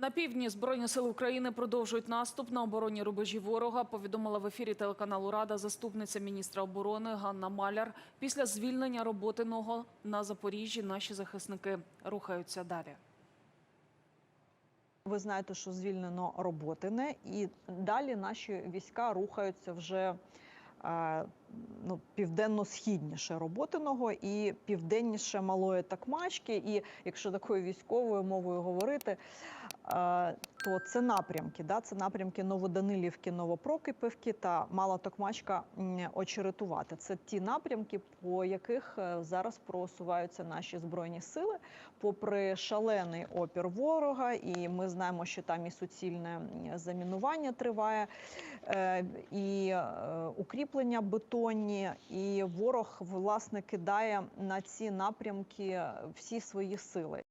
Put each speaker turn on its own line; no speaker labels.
На півдні Збройні сили України продовжують наступ на оборонні рубежі ворога. Повідомила в ефірі телеканалу Рада заступниця міністра оборони Ганна Маляр. Після звільнення роботиного на Запоріжжі наші захисники рухаються далі.
Ви знаєте, що звільнено роботине, і далі наші війська рухаються вже е, ну, південно-східніше роботиного і південніше малої такмачки. І якщо такою військовою мовою говорити, то це напрямки. Да? Це напрямки Новоданилівки, Новопрокипівки та Мала Токмачка очеретувати. Це ті напрямки, по яких е, зараз просуваються наші збройні сили попри шалений опір ворога, і ми знаємо, що там і суцільне замінування триває, е, і е, укріплення бетонні, і ворог власне кидає на ці напрямки всі свої сили.